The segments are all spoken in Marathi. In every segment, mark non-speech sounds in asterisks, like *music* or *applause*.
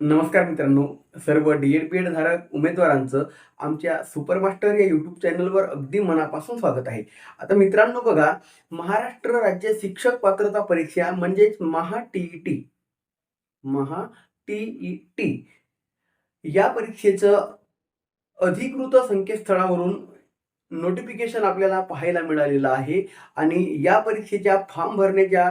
नमस्कार मित्रांनो. सर्व डी एड पी एड धारक उमेदवारांचं आमच्या सुपरमास्टर या यूट्यूब चॅनलवर अगदी मनापासून स्वागत आहे. आता मित्रांनो बघा महाराष्ट्र राज्य शिक्षक पात्रता परीक्षा म्हणजेच Maha T T Maha T T या परीक्षेचं अधिकृत संकेतस्थळावरून नोटिफिकेशन आपल्याला पाहायला मिळालेलं आहे आणि या परीक्षेच्या फॉर्म भरण्याच्या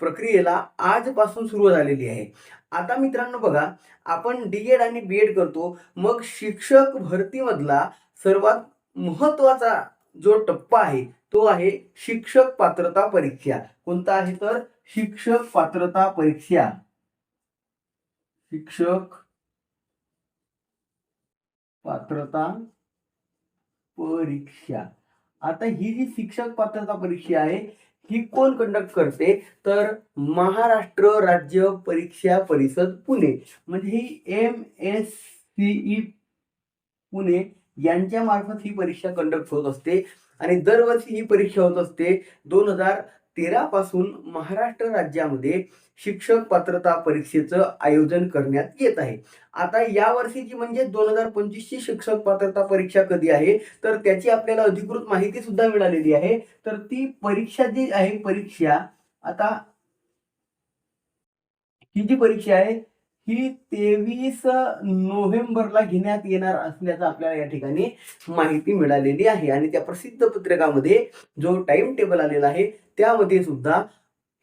प्रक्रियेला आजपासून सुरू झालेली आहे. आता मित्रांनो बघा आपण डी एड आणि बी एड करतो. मग शिक्षक भरतीमधला सर्वात महत्त्वाचा जो टप्पा आहे तो आहे शिक्षक पात्रता परीक्षा. कोणता आहे तर? शिक्षक पात्रता परीक्षा. शिक्षक पात्रता परीक्षा. आता ही जी शिक्षक पात्रता परीक्षा आहे ही कोण कंडक्ट करते? तर महाराष्ट्र राज्य परीक्षा परिषद पुणे. म्हणजे ही M S C E Pune यांच्या मार्फत ही परीक्षा कंडक्ट होत असते. आणि दरवर्षी ही परीक्षा होत असते दोन हजार तेरा पासून महाराष्ट्र राज्यामध्ये शिक्षक पात्रता परीक्षेचं आयोजन करण्यात येत आहे. आता या वर्षीची म्हणजे दोन हजार पंचवीसची शिक्षक पात्रता परीक्षा कधी आहे? तर त्याची आपल्याला अधिकृत माहिती सुद्धा मिळालेली आहे. तर ती परीक्षा जी आहे परीक्षा आता ही जी परीक्षा आहे ही तेवीस नोव्हेंबरला घेण्यात येणार असल्याचं आपल्याला या ठिकाणी माहिती मिळालेली आहे. आणि त्या प्रसिद्ध पत्रकामध्ये जो टाइम टेबल आलेला आहे त्यामध्ये सुद्धा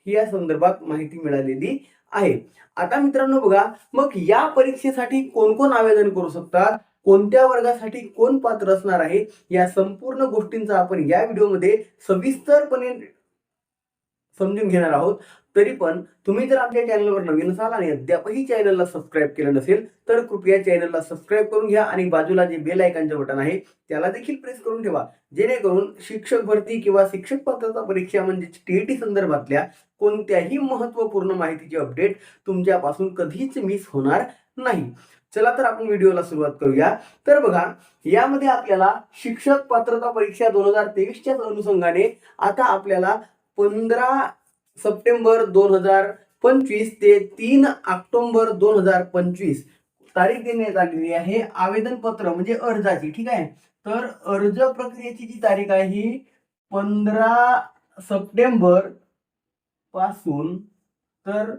या संदर्भात माहिती मिळालेली आहे. आता मित्रांनो बघा मग या परीक्षेसाठी कोण कोण आवेदन करू शकतात? कोणत्या वर्गासाठी कोण पात्र असणार आहे? या संपूर्ण गोष्टींचा आपण या व्हिडिओमध्ये सविस्तरपणे समजून घेणार आहोत. तरी पण तुम्ही जर आमच्या चॅनलवर नवीन असाल आणि अद्यापही चॅनलला सबस्क्राईब केलं नसेल तर कृपया चॅनलला सबस्क्राईब करून घ्या आणि बाजूला जे बेल आयकॉनचं बटन आहे त्याला देखील प्रेस करून ठेवा. जेणेकरून शिक्षक भरती किंवा शिक्षक पात्रता परीक्षा म्हणजे टीईटी संदर्भातल्या कोणत्याही महत्त्वपूर्ण माहितीची अपडेट तुमच्यापासून कधीच मिस होणार नाही. चला तर आपण व्हिडिओला सुरुवात करूया. तर बघा यामध्ये आपल्याला शिक्षक पात्रता परीक्षा दोन हजार तेवीसच्याच अनुषंगाने आता आपल्याला पंधरा सप्टेंबर दोन हजार पंचवीस ते तीन ऑक्टोबर दोन हजार पंचवीस तारीख देण्यात आलेली आहे. आवेदन पत्र म्हणजे अर्जाची ठीक आहे? तर अर्ज प्रक्रियेची जी तारीख आहे ही पंधरा सप्टेंबरपासून तर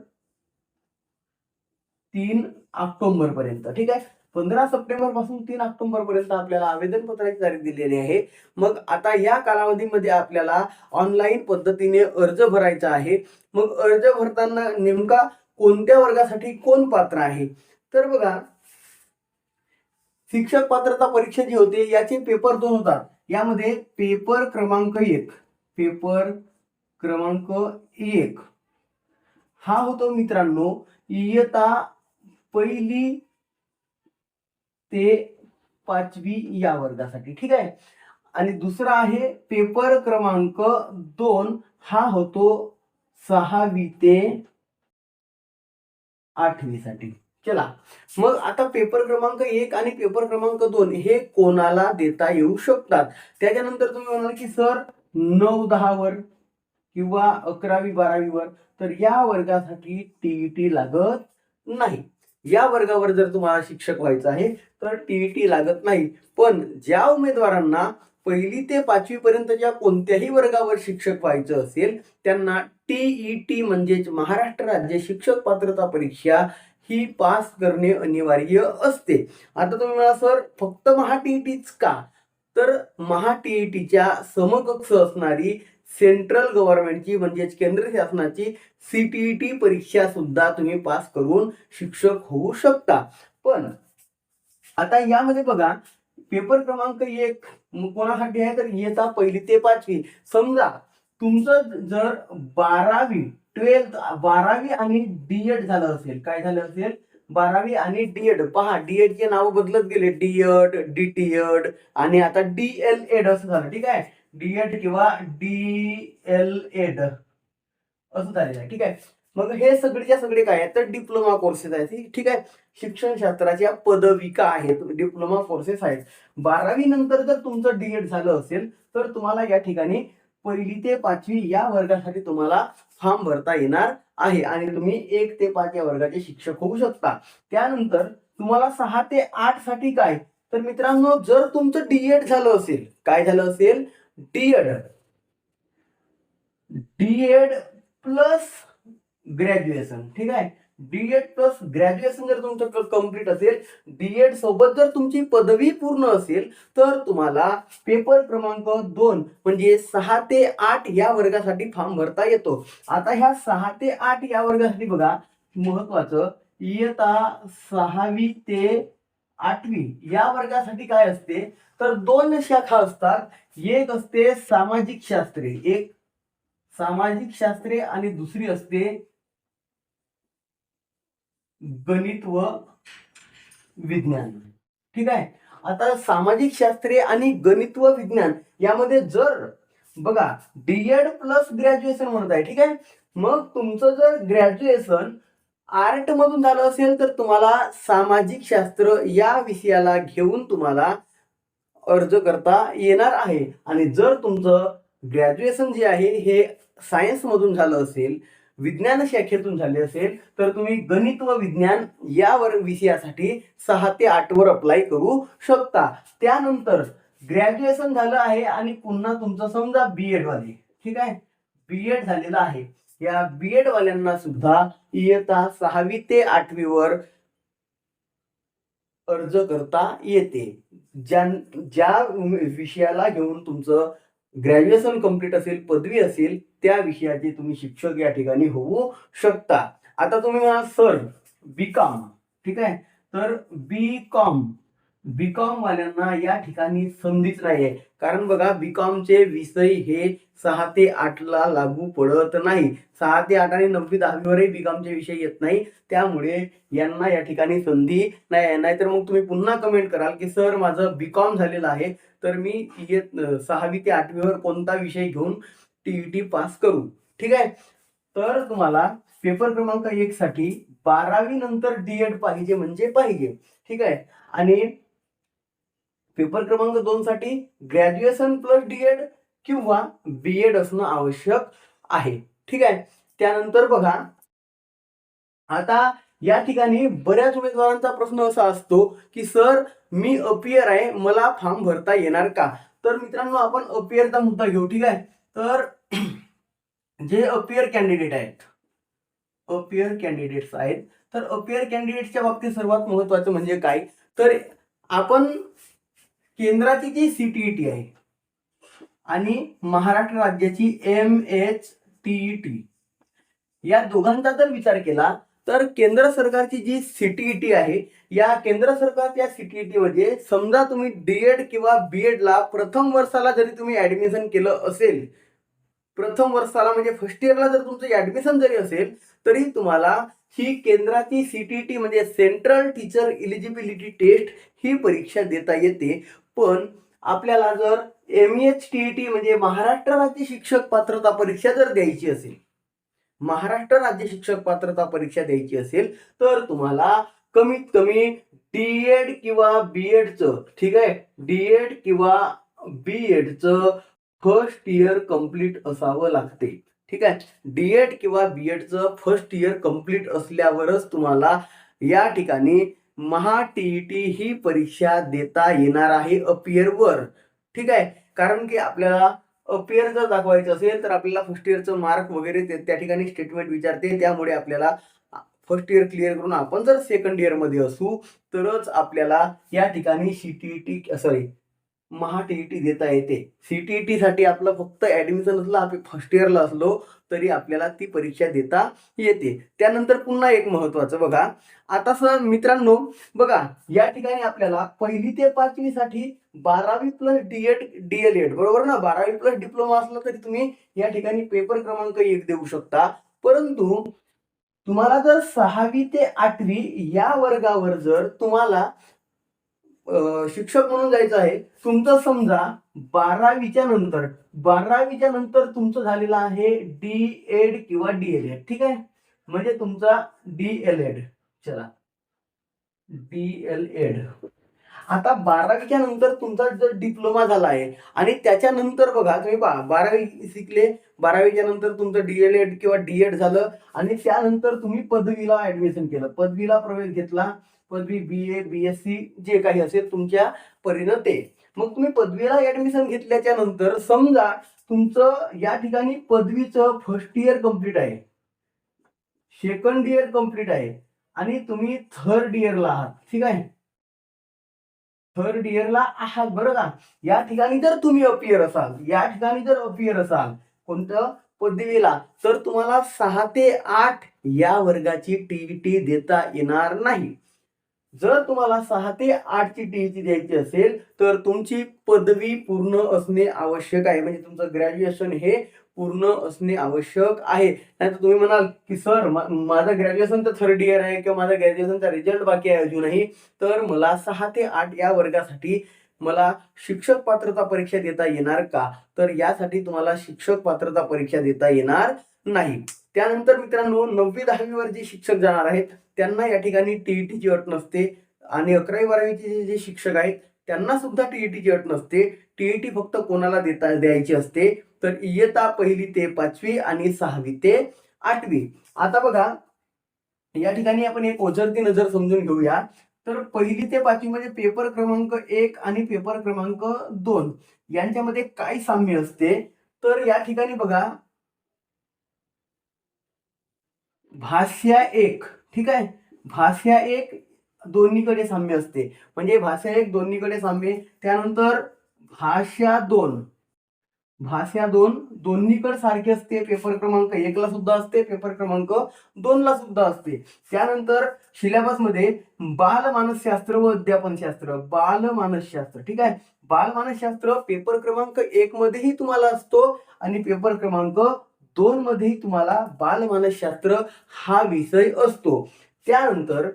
तीन ऑक्टोबर पर्यंत ठीक आहे? पंधरा सप्टेंबरपासून तीन ऑक्टोबर पर्यंत आपल्याला आवेदनपत्राची तारीख दिलेली आहे. मग आता या कालावधीमध्ये आपल्याला ऑनलाईन पद्धतीने अर्ज भरायचा आहे. मग अर्ज भरताना नेमका कोणत्या वर्गासाठी कोण पात्र आहे? तर बघा शिक्षक पात्रता परीक्षा जी होते याचे पेपर दोन होतात. यामध्ये पेपर क्रमांक एक पेपर क्रमांक एक. हा होतो मित्रांनो इयता पहिली ते पाचवी या वर्गासाठी ठीक आहे? आणि दुसरा आहे पेपर क्रमांक दोन हा होतो सहावी ते आठवीसाठी. चला. मग आता पेपर क्रमांक एक आणि पेपर क्रमांक दोन हे कोणाला देता येऊ शकतात? त्याच्यानंतर तुम्ही म्हणाल की सर नऊ दहावर किंवा अकरावी बारावीवर तर या वर्गासाठी टीईटी लागत नाही. या वर्गावर जर तुम्हाला शिक्षक व्हायचं आहे तर टीईटी लागत नाही. पण ज्या उमेदवारांना पहिली ते पाचवी पर्यंतच्या कोणत्याही वर्गावर शिक्षक व्हायचं असेल त्यांना टीईटी म्हणजेच महाराष्ट्र राज्य शिक्षक पात्रता परीक्षा ही पास करणे अनिवार्य असते. आता तुम्ही मला सर फक्त महा टीईटीच का? तर महा टीईटीच्या समकक्ष असणारी सेंट्रल गव्हर्नमेंटची म्हणजेच केंद्र शासनाची सीटीईटी परीक्षा सुद्धा तुम्ही पास करून शिक्षक होऊ शकता. पण आता यामध्ये बघा पेपर क्रमांक एक कोणासाठी आहे? तर येता पहिली ते पाचवी. समजा तुमचं जर बारावी ट्वेल्थ बारावी आणि डीएड झालं असेल काय झालं असेल? बारावी आणि डीएड पहा डीएड चे नाव बदलत गेले. डीएड डीटीएड आणि आता डीएल एड असं झालं. ठीक आहे? डीएड किंवा डी एल एड असं झालेलं आहे. ठीक आहे? मग हे सगळेच्या सगळे काय आहेत? तर डिप्लोमा कोर्सेस आहेत. ठीक आहे? शिक्षण शास्त्राच्या पदविका आहेत? डिप्लोमा कोर्सेस आहेत. बारावी नंतर जर तुमचं डीएड झालं असेल तर तुम्हाला या ठिकाणी पहिली ते पाचवी या वर्गासाठी तुम्हाला फॉर्म भरता येणार आहे. आणि तुम्ही एक ते पाच या वर्गाचे शिक्षक होऊ शकता. त्यानंतर तुम्हाला सहा ते आठसाठी काय? तर मित्रांनो जर तुमचं डीएड झालं असेल काय झालं असेल? D Ed D Ed plus graduation. ठीक आहे? डीएड प्लस ग्रॅज्युएशन जर तुमचं कंप्लीट असेल डीएड सोबत जर तुमची पदवी पूर्ण असेल तर तुम्हाला पेपर क्रमांक दोन म्हणजे सहा ते आठ या वर्गासाठी फॉर्म भरता येतो. आता ह्या सहा ते आठ या वर्गासाठी बघा महत्वाचं इयता सहावी ते आठवी या वर्गासाठी काय असते? तर दोन शाखा असतात. एक असते सामाजिक शास्त्रे एक सामाजिक शास्त्रे आणि दुसरी असते गणित व विज्ञान. ठीक आहे? आता सामाजिक शास्त्रे आणि गणित व विज्ञान यामध्ये जर बघा डीएड प्लस ग्रॅज्युएशन म्हणत आहे ठीक आहे? मग तुमचं जर ग्रॅज्युएशन आर्ट मधून झालं असेल तर तुम्हाला सामाजिक शास्त्र या विषयाला घेऊन तुम्हाला अर्ज करता येणार आहे. आणि जर तुमचं ग्रॅज्युएशन जे आहे हे सायन्स मधून झालं असेल विज्ञान शाखेतून झाले असेल तर तुम्ही गणित व विज्ञान यावर विषयासाठी सहा ते आठवर अप्लाय करू शकता. त्यानंतर ग्रॅज्युएशन झालं आहे आणि पुन्हा तुमचं समजा बी एडवाले ठीक आहे? बी एड झालेलं आहे. या बी एडवाल्यांना सुद्धा इयत्ता सहावी ते आठवीवर अर्ज करता येते. ज्या ज्या विषयाला घेऊन तुमचं ग्रॅज्युएशन कंप्लीट असेल पदवी असेल त्या विषयाचे तुम्ही शिक्षक या ठिकाणी होऊ शकता. आता तुम्ही म्हणा सर बी कॉम ठीक आहे? तर बी कॉम बीकॉम वाल्यांना या ठिकाणी संधीच नाहीये. कारण बघा बी विषय हे सहा ते आठ ला लागू पडत नाही. सहा ते आठ आणि नववी दहावीवरही बी विषय येत नाही. त्यामुळे यांना या ठिकाणी संधी नाही आहे. नाहीतर मग तुम्ही पुन्हा कमेंट कराल की सर माझं बी कॉम झालेलं आहे. तर मी येत सहावी ते आठवीवर कोणता विषय घेऊन टीईटी पास करू? ठीक आहे? तर तुम्हाला पेपर क्रमांक एक साठी बारावी नंतर डीएड पाहिजे म्हणजे पाहिजे. ठीक आहे? आणि पेपर क्रमांक दोन साठी ग्रॅज्युएशन प्लस डीएड किंवा बीएड असणं आवश्यक आहे. ठीक आहे? त्यानंतर बघा. आता या ठिकाणी बऱ्याच उमेदवारांचा प्रश्न असा असतो की सर मी अपियर आहे मला फॉर्म भरता येणार का? तर मित्रांनो आपण अपियरचा मुद्दा घेऊ. ठीक आहे? तर *clears throat* जे अपियर कॅन्डिडेट आहेत अपियर कॅन्डिडेट्स आहेत तर अपियर कॅन्डिडेटच्या बाबतीत सर्वात महत्वाचं म्हणजे काय? तर आपण केंद्राची जी सीटीईटी आहे आणि महाराष्ट्र राज्याची एम एच टी टी या दोघांचा जर विचार केला तर केंद्र सरकारची जी सीटीईटी आहे या केंद्र सरकारच्या सीटीईटी मध्ये समजा तुम्ही डीएड किंवा बीएड ला प्रथम वर्षाला जरी तुम्ही ऍडमिशन केलं असेल प्रथम वर्षाला म्हणजे फर्स्ट इयरला जर तुमचं ऍडमिशन जरी असेल तरी तुम्हाला ही केंद्राची सीटीईटी म्हणजे सेंट्रल टीचर इलिजिबिलिटी टेस्ट ही परीक्षा देता येते. पण आपल्याला जर एम एच टी टी म्हणजे महाराष्ट्र राज्य शिक्षक पात्रता परीक्षा जर द्यायची असेल महाराष्ट्र राज्य शिक्षक पात्रता परीक्षा द्यायची असेल तर तुम्हाला कमीत कमी डीएड किंवा बीएडचं ठीक आहे? डीएड किंवा बीएडचं फर्स्ट इयर कंप्लीट असावं लागते. ठीक आहे? डीएड किंवा बीएडचं फर्स्ट इयर कंप्लीट असल्यावरच तुम्हाला या ठिकाणी महा टीईटी ही परीक्षा देता येणार आहे अपियरवर ठीक आहे? कारण की आपल्याला अपियर जर दाखवायचं असेल तर आपल्याला फर्स्ट इयरचं मार्क वगैरे ते- त्या ठिकाणी स्टेटमेंट विचारते. त्यामुळे आपल्याला फर्स्ट इयर क्लिअर करून आपण जर सेकंड इयरमध्ये असू तरच आपल्याला या ठिकाणी C T sorry Maha TET देता येते. सीटीईटी साठी आपलं फक्त ऍडमिशन असलं आपण फर्स्ट इयरला असलो तरी आपल्याला ती परीक्षा देता येते. त्यानंतर पुन्हा एक महत्वाचं बघा. आता सर मित्रांनो बघा या ठिकाणी आपल्याला पहिली ते पाचवी साठी बारावी प्लस डीएड डीएलएड बरोबर ना? बारावी प्लस डिप्लोमा असला तरी तुम्ही या ठिकाणी पेपर क्रमांक एक देऊ शकता. परंतु तुम्हाला जर सहावी ते आठवी या वर्गावर जर तुम्हाला शिक्षक म्हणून जायचं आहे. तुमचं समजा बारावीच्या नंतर बारावीच्या नंतर तुमचं झालेलं आहे डी एड किंवा डी एल एड ठीक आहे? म्हणजे तुमचा डी एल एड चला. डी एल एड आता बारावीच्या नंतर तुमचा जर डिप्लोमा झाला आहे आणि त्याच्यानंतर बघा तुम्ही पहा बारावी शिकले बारावीच्या नंतर तुमचं डी एल एड किंवा डी एड झालं आणि त्यानंतर तुम्ही पदवीला ऍडमिशन केलं. पदवीला प्रवेश घेतला. पदवी बी ए बी एस सी जे काही असेल तुमच्या परीनं ते. मग तुम्ही पदवीला ऍडमिशन घेतल्याच्या नंतर समजा तुमचं या ठिकाणी पदवीचं फर्स्ट इयर कंप्लीट आहे. सेकंड इयर कंप्लीट आहे. आणि तुम्ही थर्ड इयरला आहात. ठीक आहे? थर्ड इयरला आहात बरं का? या ठिकाणी जर तुम्ही अपियर असाल या ठिकाणी जर अपियर असाल कोणतं पदवीला तर तुम्हाला सहा ते आठ या वर्गाची टी देता येणार नाही. जर तुम्हाला सहा ते आठची टीईची द्यायची असेल तर तुमची पदवी पूर्ण असणे आवश्यक आहे. म्हणजे तुमचं ग्रॅज्युएशन हे पूर्ण असणे आवश्यक आहे. नाहीतर तुम्ही म्हणाल की सर माझं ग्रॅज्युएशन तर थर्ड इयर आहे किंवा माझा ग्रॅज्युएशनचा रिझल्ट बाकी आहे अजूनही. तर मला सहा ते आठ या वर्गासाठी मला शिक्षक पात्रता परीक्षा देता येणार का? तर यासाठी तुम्हाला शिक्षक पात्रता परीक्षा देता येणार नाही. त्यानंतर मित्रांनो नववी दहावीवर जे शिक्षक जाणार आहेत त्यांना या ठिकाणी टीईटीची अट नसते. आणि अकरावी बारावीचे जे- शिक्षक आहेत त्यांना सुद्धा टीईटीची अट नसते. टीईटी फक्त कोणाला देता द्यायची असते. तर इयता पहिली ते पाचवी आणि सहावी ते आठवी. आता बघा या ठिकाणी आपण एक ओझरती नजर समजून घेऊया. तर पहिली ते पाचवी म्हणजे पेपर क्रमांक एक आणि पेपर क्रमांक दोन यांच्यामध्ये काय साम्य असते? तर या ठिकाणी बघा भाष्या एक ठीक आहे? भाष्या एक दोन्हीकडे साम्य असते. म्हणजे भाष्या एक दोन्हीकडे साम्य त्यानंतर भाष्या दोन. भाष्या दोन दोन्हीकडे सारखे असते पेपर क्रमांक एकला सुद्धा असते पेपर क्रमांक दोनला सुद्धा असते. त्यानंतर सिलेबसमध्ये बाल मानसशास्त्र व अध्यापनशास्त्र बालमानसशास्त्र ठीक आहे? बालमानसशास्त्र पेपर क्रमांक एक मध्येही तुम्हाला असतो आणि पेपर क्रमांक दोन मध्ये तुम्हाला बालमानसशास्त्र हा विषय असतो. त्यानंतर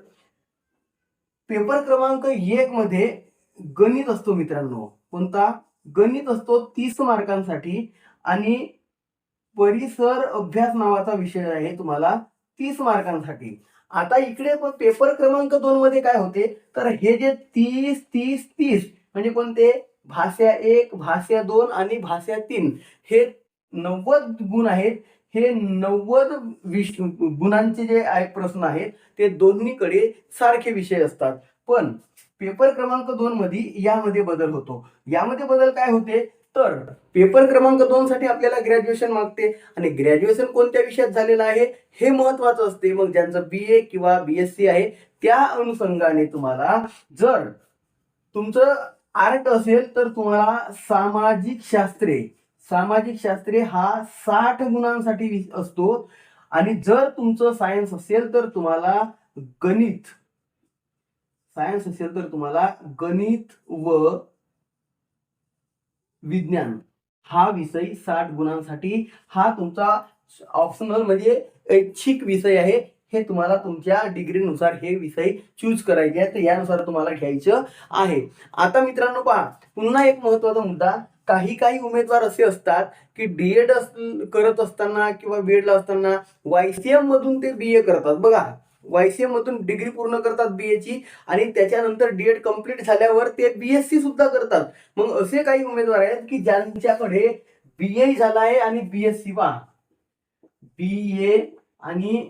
पेपर क्रमांक एक मध्ये गणित असतो मित्रांनो. कोणता? गणित असतो तीस मार्कांसाठी आणि परिसर अभ्यास नावाचा विषय आहे तुम्हाला तीस मार्कांसाठी. आता इकडे पण पेपर क्रमांक दोन मध्ये काय होते? तर हे जे तीस तीस तीस म्हणजे कोणते? भाष्या एक भाष्या दोन आणि भाष्या तीन. हे नव्वद गुण आहेत. हे नव्वद विष गुणांचे जे आहे प्रश्न आहेत ते दोन्हीकडे सारखे विषय असतात. पण पेपर क्रमांक दोन मध्ये यामध्ये बदल होतो. यामध्ये बदल काय होते? तर पेपर क्रमांक दोन साठी आपल्याला ग्रॅज्युएशन मागते. आणि ग्रॅज्युएशन कोणत्या विषयात झालेलं आहे? हे महत्वाचं असते. मग ज्यांचं बी ए किंवा बी एस सी आहे त्या अनुषंगाने तुम्हाला जर तुमचं आर्ट असेल तर तुम्हाला सामाजिक शास्त्रे सामाजिक शास्त्रे हा साठ गुणांसाठी असतो. आणि जर तुमचं सायन्स असेल तर तुम्हाला गणित सायन्स असेल तर तुम्हाला गणित व विज्ञान हा विषय साठ गुणांसाठी हा तुमचा ऑप्शनल म्हणजे ऐच्छिक विषय आहे. हे तुम्हाला तुमच्या डिग्रीनुसार हे विषय चूज करायचे आहेत. तर यानुसार तुम्हाला घ्यायचं आहे. आता मित्रांनो पहा पुन्हा एक महत्त्वाचा मुद्दा. काही काही उमेदवार असे असतात की डी एड अस करत असताना किंवा बी एडला असताना वायसीएम मधून ते बी ए करतात. बघा वायसीएम मधून डिग्री पूर्ण करतात बी एची आणि त्याच्यानंतर डी एड कंप्लीट झाल्यावर ते बी एस सी सुद्धा करतात. मग असे काही उमेदवार आहेत की ज्यांच्याकडे बी ए झाला आहे आणि बी एस सी पहा. बी ए आणि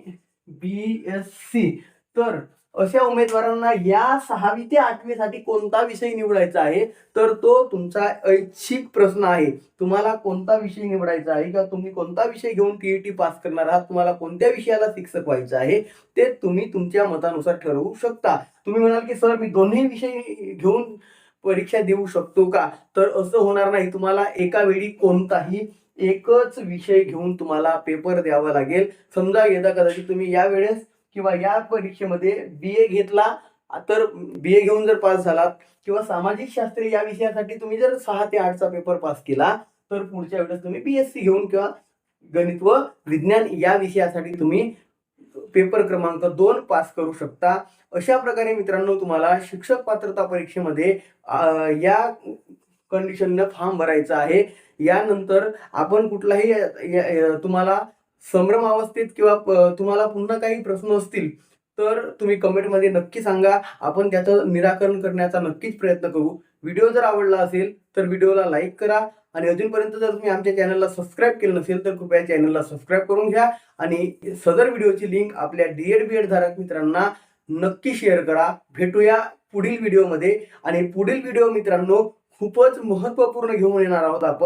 बी एस सी तर अशा उमेदवारांना या सहावी ते आठवीसाठी कोणता विषय निवडायचा आहे? तर तो तुमचा ऐच्छिक प्रश्न आहे. तुम्हाला कोणता विषय निवडायचा आहे? किंवा तुम्ही कोणता विषय घेऊन टीईटी पास करणार आहात? तुम्हाला कोणत्या विषयाला शिक्षक व्हायचं आहे? ते तुम्ही तुमच्या मतानुसार ठरवू शकता. तुम्ही म्हणाल की सर मी दोन्ही विषय घेऊन परीक्षा देऊ शकतो का? तर असं होणार नाही. तुम्हाला एका वेळी कोणताही एकच विषय घेऊन तुम्हाला पेपर द्यावा लागेल. समजा येता कदाचित तुम्ही या वेळेस किंवा या परीक्षेमध्ये बी ए घेतला तर बी ए घेऊन जर पास झालात किंवा सामाजिक शास्त्र या विषयासाठी तुम्ही जर सहा ते आठचा पेपर पास केला तर पुढच्या वेळेस तुम्ही बी एस सी घेऊन किंवा गणित व विज्ञान या विषयासाठी तुम्ही पेपर क्रमांक दोन पास करू शकता. अशा प्रकारे मित्रांनो तुम्हाला शिक्षक पात्रता परीक्षेमध्ये या कंडिशननं फॉर्म भरायचा आहे. यानंतर आपण कुठलाही या- या- तुम्हाला संभ्रम अवस्थेत किंवा तुम्हाला पुन्हा काही प्रश्न असतील तर तुम्ही कमेंटमध्ये नक्की सांगा. आपण त्याचं निराकरण करण्याचा नक्कीच प्रयत्न करू. व्हिडिओ जर आवडला असेल तर व्हिडिओला लाईक करा. आणि अजूनपर्यंत जर तुम्ही आमच्या चॅनलला सबस्क्राईब केलं नसेल तर कृपया चॅनलला सबस्क्राईब करून घ्या. आणि सदर व्हिडिओची लिंक आपल्या डी एड बी एड धारक मित्रांना नक्की शेअर करा. भेटूया पुढील व्हिडिओमध्ये. आणि पुढील व्हिडिओ मित्रांनो खूपच महत्त्वपूर्ण घेऊन येणार आहोत आपण.